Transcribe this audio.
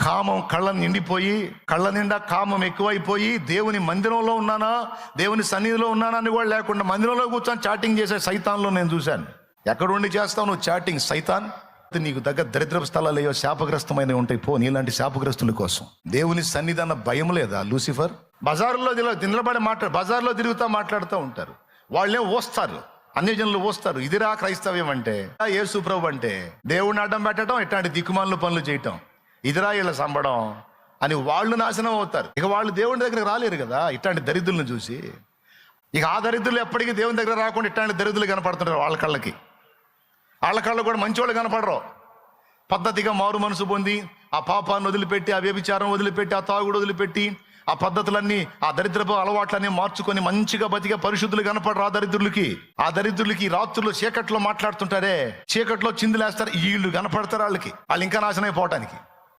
కామం కళ్ళ నిండిపోయి కళ్ళ నిండా కామం ఎక్కువైపోయి దేవుని మందిరంలో ఉన్నానా? దేవుని సన్నిధిలో ఉన్నానా అని కూడా లేకుండా మందిరంలో కూర్చొని చాటింగ్ చేసే సైతాన్లో నేను చూశాను. ఎక్కడుండి చేస్తావు నువ్వు చాటింగ్ సైతాన్? నీకు దగ్గర దరిద్ర స్థలాలు శాపగ్రస్తమైన ఉంటాయి పో నీలాంటి శాపగ్రస్తుల కోసం. దేవుని సన్నిధి అన్న భయం లేదా లూసిఫర్? బజార్లో నిలబడి మాట్లాడు బజార్లో తిరుగుతూ మాట్లాడుతూ ఉంటారు. వాళ్ళే ఓస్తారు? అన్ని జనులు ఓస్తారు. ఇదిరా క్రైస్తవ్యం అంటే యేసు ప్రభు అంటే దేవుడిని అడ్డం పెట్టడం ఇట్లాంటి దిక్కుమాలను పనులు చేయటం. ఇదిరా సంబడం అని వాళ్ళు నాశనం అవుతారు. ఇక వాళ్ళు దేవుని దగ్గరకు రాలేరు కదా ఇట్లాంటి దరిద్రులను చూసి. ఇక ఆ దరిద్రులు ఎప్పటికీ దేవుని దగ్గర రాకుండా ఇట్లాంటి దరిద్రులు కనపడుతుంటారు వాళ్ళ కళ్ళకి. వాళ్ళ కళ్ళు కూడా మంచివాళ్ళు కనపడరు. పద్ధతిగా మారు మనసు పొంది ఆ పాపాన్ని వదిలిపెట్టి ఆ వ్యభిచారం వదిలిపెట్టి ఆ తాగుడు వదిలిపెట్టి ఆ పద్ధతులన్నీ ఆ దరిద్రపు అలవాట్లన్నీ మార్చుకొని మంచిగా బతిగా పరిశుద్ధులు కనపడరు ఆ దరిద్రులకి. ఆ దరిద్రులకి రాత్రులు చీకట్లో మాట్లాడుతుంటారే చీకట్లో చిందులేస్తారు వీళ్ళు కనపడతారు వాళ్ళకి. వాళ్ళు ఇంకా నాశనం అయిపోవటానికి.